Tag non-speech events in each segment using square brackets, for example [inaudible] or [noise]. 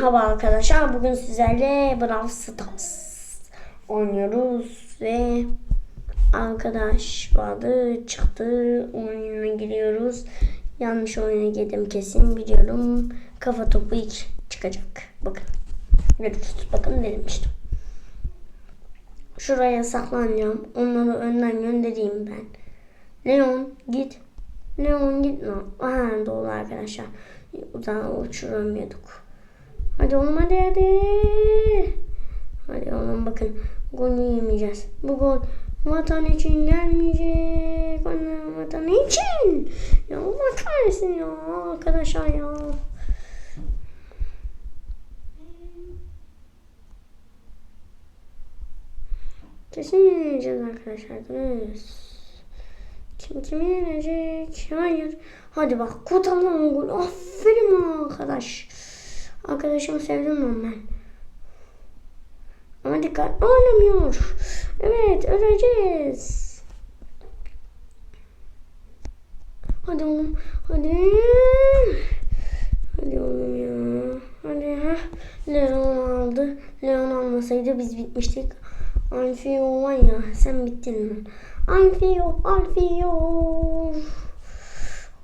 Merhaba arkadaşlar. Bugün sizlerle Brawl Stars oynuyoruz ve arkadaş vardı çıktı oyununa giriyoruz. Yanlış oyuna girdim kesin biliyorum. Kafa topu ilk çıkacak. Bakın. Görüşürüz. Bakın dedim işte. Şuraya saklanacağım. Onları önden göndereyim ben. Leon git. Leon git. Aha doğru arkadaşlar. Uzağa uçuramıyorduk. Hadi oğlum hadi hadi. Hadi oğlum bakın. Gol yemeyeceğiz. Bu gol vatan için gelmeyecek. Anne vatan için. Ya Allah kahretsin ya arkadaşlar ya. Kesin yeneceğiz arkadaşlar. Dururuz. Kim kimi yenecek? Hayır. Hadi bak kurtarma gol. Aferin arkadaş. Arkadaşımı sevdim ben ben. Ama dikkat oynamıyor. Evet öleceğiz. Hadi oğlum. Hadi. Hadi oğlum ya. Hadi ha. Leon aldı. Leon almasaydı biz bitmiştik. Alfio var ya sen bittin lan. Alfio, Alfio.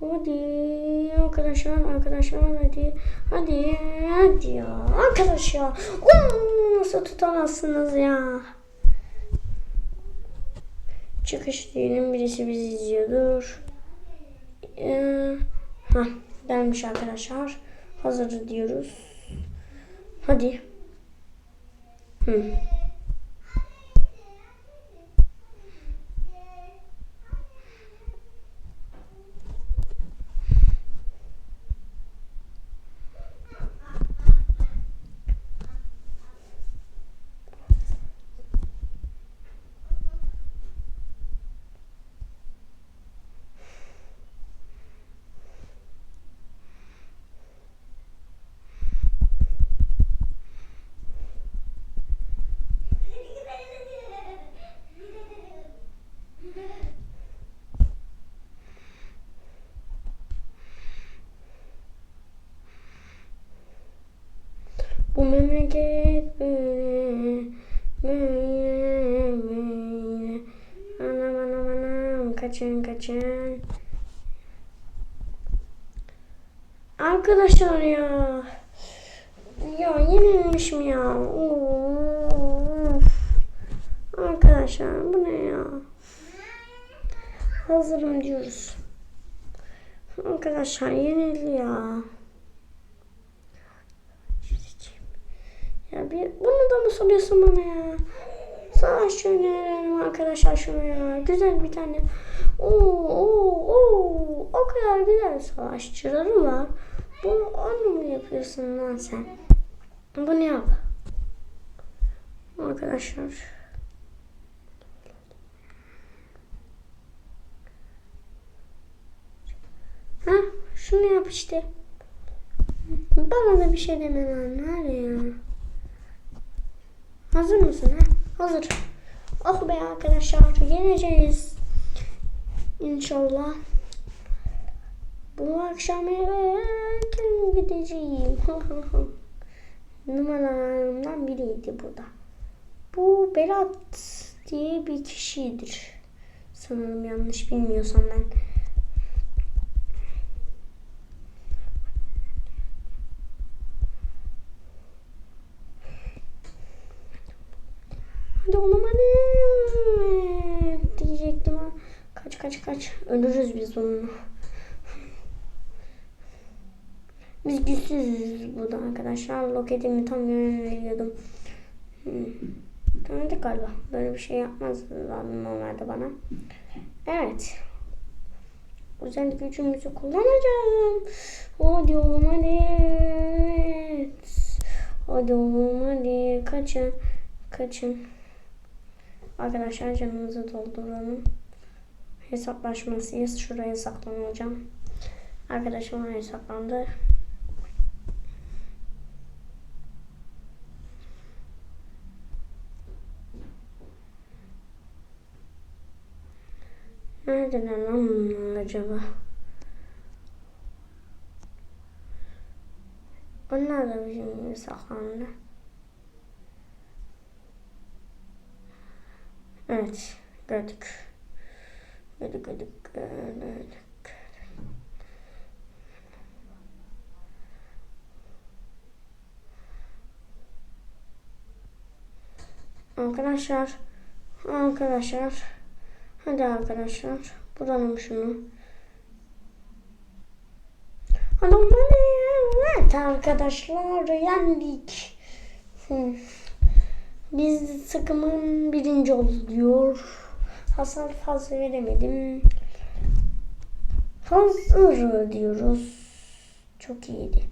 Hadi arkadaşlar, arkadaşlar hadi. Hadi, hadi ya. Arkadaşlar. Oo, nasıl tutamazsınız ya. Çıkış diyelim birisi bizi izliyordur. Ee, ha gelmiş arkadaşlar. Hazır diyoruz. Hadi. Hı. Bu memleket böyle, böyle, böyle. Anam anam anam, kaçın kaçın. Arkadaşlar ya. Ya yenilmişim ya. Of. Arkadaşlar bu ne ya? Hazırım diyoruz. Arkadaşlar yenildi ya bir bunu soruyorsun bana ya? Savaş şöyle verelim arkadaşlar şunu ya. Güzel bir tane. Oo, oo, oo. O kadar güzel savaşçıları var. Bu onu mu yapıyorsun lan sen? Bunu yap. Arkadaşlar. Ha, şunu yap işte. Bana da bir şey deme lan. Nerede ya? Hazır mısın ha? Hazır. Oh be arkadaşlar yeneceğiz. İnşallah. Bu akşam eve erken gideceğim. [laughs] Numaralarımdan biriydi bu da. Bu Berat diye bir kişidir. Sanırım yanlış bilmiyorsam ben. Hadi oğlum hadi. Diyecektim ha. Kaç kaç kaç. Ölürüz biz onunla. Biz güçsüzüz burada arkadaşlar. Loketimi tam yönlendiriyordum. Hmm. Tanıdık galiba. Böyle bir şey yapmazlar normalde bana. Evet. Özel gücümüzü kullanacağım. Hadi oğlum hadi. Evet. Hadi oğlum hadi. Kaçın. Kaçın. Arkadaşlar canımızı dolduralım. Hesaplaşmasıyız. Şuraya saklanacağım. Arkadaşım oraya saklandı. Neredeler lan acaba? Onlar da bizim saklandı. Evet. Gördük. Gördük gördük gördük. Arkadaşlar. Arkadaşlar. Hadi arkadaşlar. Bulalım şunu. Hadi evet arkadaşlar yendik. Biz takımın birinci oluyor. Hasar fazla veremedim. Hazır diyoruz. Çok iyiydi.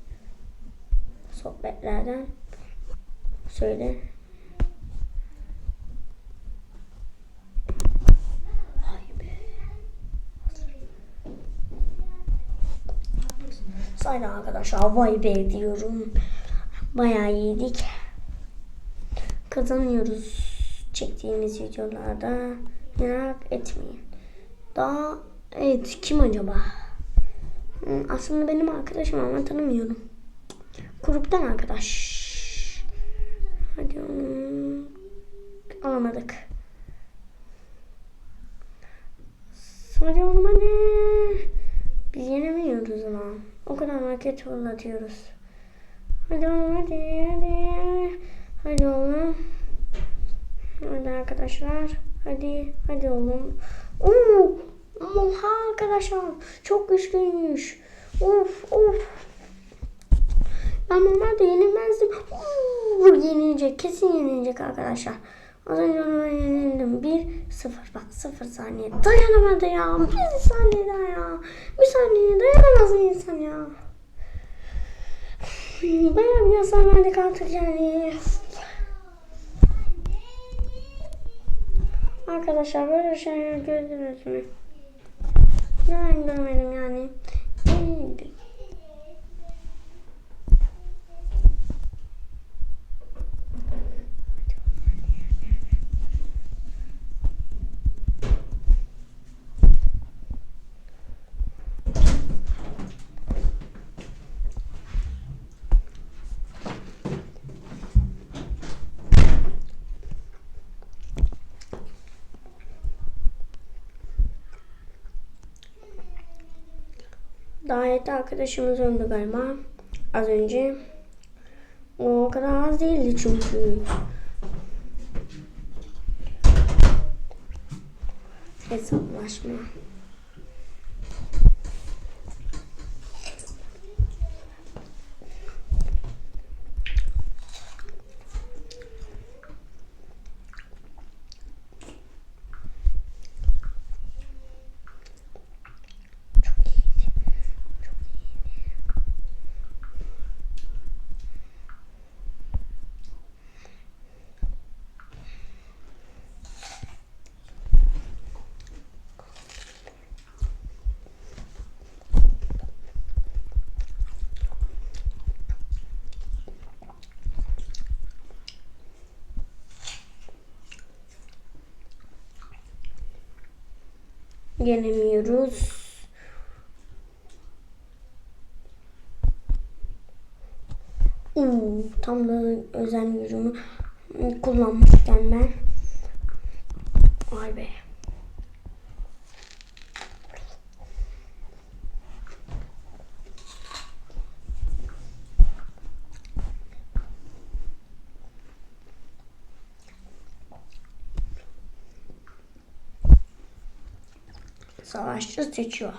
Sohbetlerden söyle. Sayın arkadaşlar vay be diyorum. Bayağı iyiydik. Kazanıyoruz çektiğimiz videolarda. Merak etmeyin. Daha evet kim acaba? Aslında benim arkadaşım ama tanımıyorum. Gruptan arkadaş. Hadi onu alamadık. Oğlum hadi. Biz yenemiyoruz ama. O kadar market fırlatıyoruz. Hadi oğlum hadi hadi. Hadi oğlum. Hadi arkadaşlar. Hadi. Hadi oğlum. Oo! Oha arkadaşlar. Çok güçlüymüş. Of of. Ben normalde yenilmezdim. Oo, yenilecek. Kesin yenilecek arkadaşlar. Az önce ona yenildim. 1-0 bak 0 saniye. Dayanamadı ya. Bir saniye daha ya. Bir saniye dayanamaz insan ya. Bayağı bir hasar verdik artık yani. Arkadaşlar böyle şeyler gördünüz mü? Ben görmedim yani. Davet arkadaşımız öldü galiba. Az önce. O kadar az değildi çünkü. Hesaplaşma. Yenemiyoruz. Uuu, tam da özel gücümü kullanmışken ben. Vay be. написала, а сейчас ты чё?